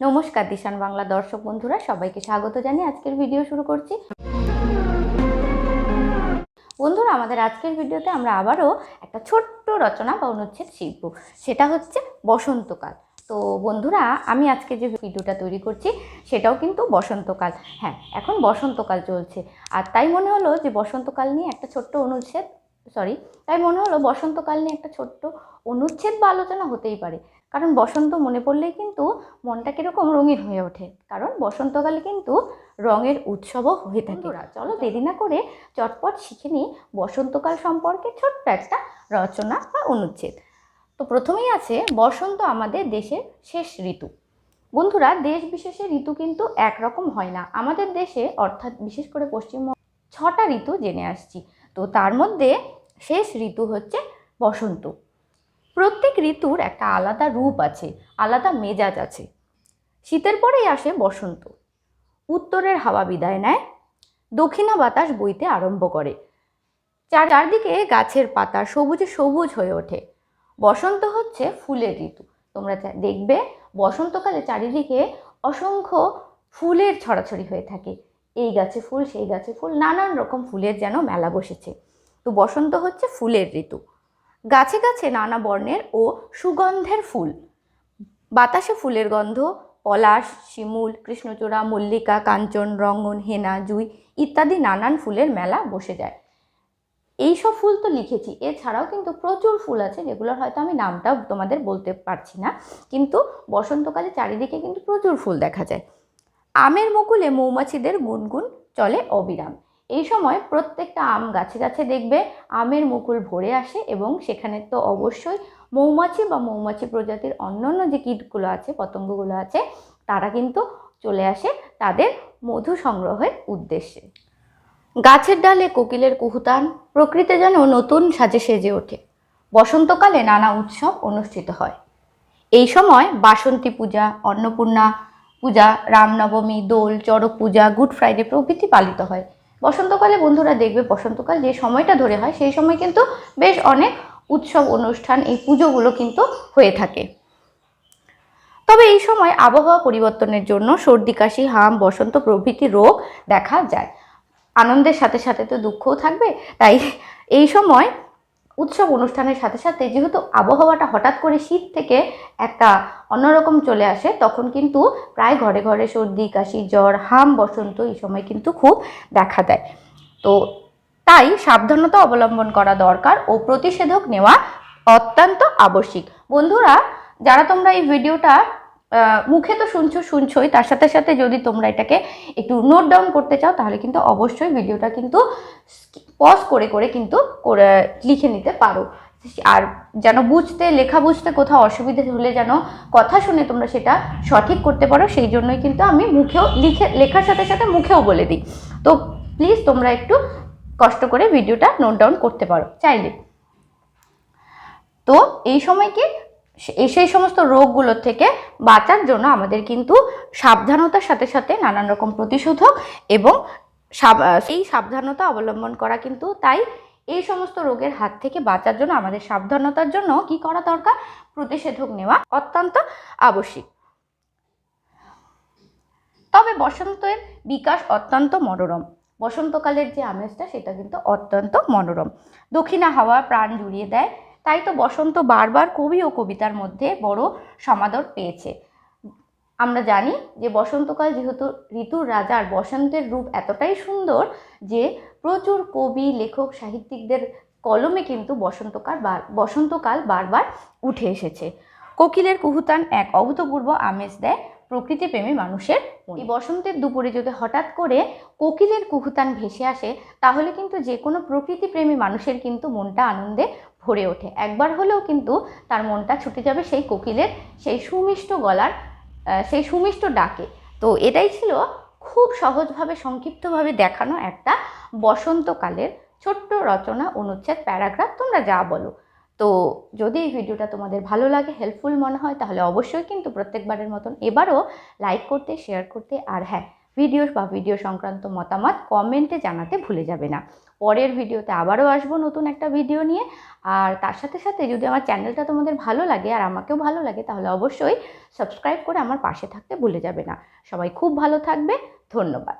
নমস্কার দিশান বাংলা দর্শক বন্ধুরা, সবাইকে স্বাগত জানিয়ে আজকের ভিডিও শুরু করছি। বন্ধুরা, আমাদের আজকের ভিডিওতে আমরা আবারও একটা ছোট্ট রচনা বা অনুচ্ছেদ শিখব। সেটা হচ্ছে বসন্তকাল। তো বন্ধুরা, আমি আজকে যে ভিডিওটা তৈরি করছি, সেটাও কিন্তু বসন্তকাল। হ্যাঁ এখন বসন্তকাল চলছে। আর তাই মনে হলো যে বসন্তকাল নিয়ে একটা ছোট্ট অনুচ্ছেদ সরি তাই মনে হলো বসন্তকাল নিয়ে একটা ছোট্ট অনুচ্ছেদ বা আলোচনা হতেই পারে। কারণ বসন্ত মনে পড়লেই কিন্তু মনটা কীরকম রঙিন হয়ে ওঠে। কারণ বসন্তকালে কিন্তু রঙের উৎসবও হয়ে থাকে। চলো দেরি না করে চটপট শিখে নিই বসন্তকাল সম্পর্কে ছোট্ট একটা রচনা বা অনুচ্ছেদ। তো প্রথমেই আছে বসন্ত আমাদের দেশের শেষ ঋতু। বন্ধুরা দেশ বিশেষে ঋতু কিন্তু একরকম হয় না। আমাদের দেশে অর্থাৎ বিশেষ করে পশ্চিমবঙ্গ ছটা ঋতু জেনে আসছি। তো তার মধ্যে শেষ ঋতু হচ্ছে বসন্ত। প্রত্যেক ঋতুর একটা আলাদা রূপ আছে, আলাদা মেজাজ আছে। শীতের পরেই আসে বসন্ত। উত্তরের হাওয়া বিদায় নেয়, দক্ষিণা বাতাস বইতে আরম্ভ করে। চার, চারদিকে গাছের পাতা সবুজে সবুজ হয়ে ওঠে। বসন্ত হচ্ছে ফুলের ঋতু। তোমরা দেখবে বসন্তকালে চারিদিকে অসংখ্য ফুলের ছড়াছড়ি হয়ে থাকে। এই গাছে ফুল, সেই গাছে ফুল, নানান রকম ফুলের যেন মেলা বসেছে। তো বসন্ত হচ্ছে ফুলের ঋতু। গাছে গাছে নানা বর্ণের ও সুগন্ধের ফুল। বাতাসে ফুলের গন্ধ, পলাশ, শিমুল, কৃষ্ণচূড়া, মল্লিকা, কাঞ্চন, রঙ্গন, হেনা, জুই ইত্যাদি নানান ফুলের মেলা বসে যায়। এই সব ফুল তো লিখেছি, এছাড়াও কিন্তু প্রচুর ফুল আছে যেগুলোর হয়তো আমি নামটাও তোমাদের বলতে পারছি না, কিন্তু বসন্তকালে চারিদিকে কিন্তু প্রচুর ফুল দেখা যায়। আমের মুকুলে মৌমাছিদের গুনগুন চলে অবিরাম। এই সময় প্রত্যেকটা আম গাছে গাছে দেখবে, আমের মুকুল ভরে আসে এবং সেখানে তো অবশ্যই মৌমাছি বা মৌমাছি প্রজাতির অন্যান্য যে কীটগুলো আছে, পতঙ্গগুলো আছে, তারা কিন্তু চলে আসে তাদের মধু সংগ্রহের উদ্দেশ্যে। গাছের ডালে কোকিলের কুহুতান, প্রকৃতি যেন নতুন সাজে সেজে ওঠে। বসন্তকালে নানা উৎসব অনুষ্ঠিত হয়। এই সময় বাসন্তী পূজা, অন্নপূর্ণা পূজা, রামনবমী, দোল, চড়ক পূজা, গুড ফ্রাইডে প্রভৃতি পালিত হয়। বসন্তকালে বন্ধুরা দেখবে, বসন্তকাল যে সময়টা ধরে হয়, সেই সময় কিন্তু বেশ অনেক উৎসব, অনুষ্ঠান, এই পুজোগুলো কিন্তু হয়ে থাকে। তবে এই সময় আবহাওয়া পরিবর্তনের জন্য সর্দি, কাশি, হাম, বসন্ত প্রভৃতি রোগ দেখা যায়। আনন্দের সাথে সাথে তো দুঃখও থাকবে, তাই এই সময় উৎসব অনুষ্ঠানের সাথে সাথে যেহেতু আবহাওয়াটা হঠাৎ করে শীত থেকে একটা অন্যরকম চলে আসে, তখন কিন্তু প্রায় ঘরে ঘরে সর্দি, কাশি, জ্বর, হাম, বসন্ত এই সময় কিন্তু খুব দেখা দেয়। তো তাই সাবধানতা অবলম্বন করা দরকার ও প্রতিষেধক নেওয়া অত্যন্ত আবশ্যিক। বন্ধুরা, যারা তোমরা এই ভিডিওটা মুখে তো শুনছো, শুনছোই। তার সাথে সাথে যদি তোমরা এটাকে একটু নোট ডাউন করতে চাও, তাহলে কিন্তু অবশ্যই ভিডিওটা কিন্তু পজ করে করে কিন্তু লিখে নিতে পারো। আর যেন বুঝতে, লেখা বুঝতে কোথাও অসুবিধে হলে যেন কথা শুনে তোমরা সেটা সঠিক করতে পারো, সেই জন্যই কিন্তু আমি মুখেও লিখে, লেখার সাথে সাথে মুখেও বলে দিই। তো প্লিজ তোমরা একটু কষ্ট করে ভিডিওটা নোট ডাউন করতে পারো, চাইলে। তো এই সময় কি এই সেই সমস্ত রোগগুলোর থেকে বাঁচার জন্য আমাদের কিন্তু সাবধানতার সাথে সাথে নানান রকম প্রতিষেধক এবং সেই সাবধানতা অবলম্বন করা কিন্তু তাই এই সমস্ত রোগের হাত থেকে বাঁচার জন্য আমাদের সাবধানতার জন্য কি করা দরকার? প্রতিষেধক নেওয়া অত্যন্ত আবশ্যিক। তবে বসন্তের বিকাশ অত্যন্ত মনোরম। বসন্তকালের যে আমেজটা, সেটা কিন্তু অত্যন্ত মনোরম। দক্ষিণা হাওয়া প্রাণ জুড়িয়ে দেয়। তাই তো বসন্ত বারবার কবি ও কবিতার মধ্যে বড় সমাদর পেয়েছে। আমরা জানি যে বসন্তকাল যেহেতু ঋতুর রাজার বসন্তের রূপ এতটাই সুন্দর যে প্রচুর কবি, লেখক, সাহিত্যিকদের কলমে কিন্তু বসন্তকাল বসন্তকাল বারবার উঠে এসেছে। কোকিলের কুহুতান এক অভূতপূর্ব আমেজ দেয় প্রকৃতিপ্রেমী মানুষের এই বসন্তের দুপুরে যদি হঠাৎ করে কোকিলের কুহুতান ভেসে আসে, তাহলে কিন্তু যে কোনো প্রকৃতিপ্রেমী মানুষের কিন্তু মনটা আনন্দে ভরে ওঠে। একবার হলেও কিন্তু তার মনটা ছুটে যাবে সেই কোকিলের সেই সুমিষ্ট গলার সেই সুমিষ্ট ডাকে। তো এটাই ছিল খুব সহজভাবে, সংক্ষিপ্তভাবে দেখানো একটা বসন্তকালের ছোট্ট রচনা, অনুচ্ছেদ, প্যারাগ্রাফ, তোমরা যা বলো। তো যদি এই ভিডিওটা তোমাদের ভালো লাগে হেল্পফুল মনে হয়, তাহলে অবশ্যই কিন্তু প্রত্যেকবারের মতন এবারও লাইক করতে শেয়ার করতে, আর হ্যাঁ ভিডিও বা ভিডিও সংক্রান্ত মতামত কমেন্টে জানাতে ভুলে যাবে না। পরের ভিডিওতে আবারও আসব নতুন একটা ভিডিও নিয়ে। আর তার সাথে সাথে যদি আমার চ্যানেলটা তোমাদের ভালো লাগে আর আমাকেও ভালো লাগে, তাহলে অবশ্যই সাবস্ক্রাইব করে আমার পাশে থাকতে ভুলে যাবে না। সবাই খুব ভালো থাকবে। ধন্যবাদ।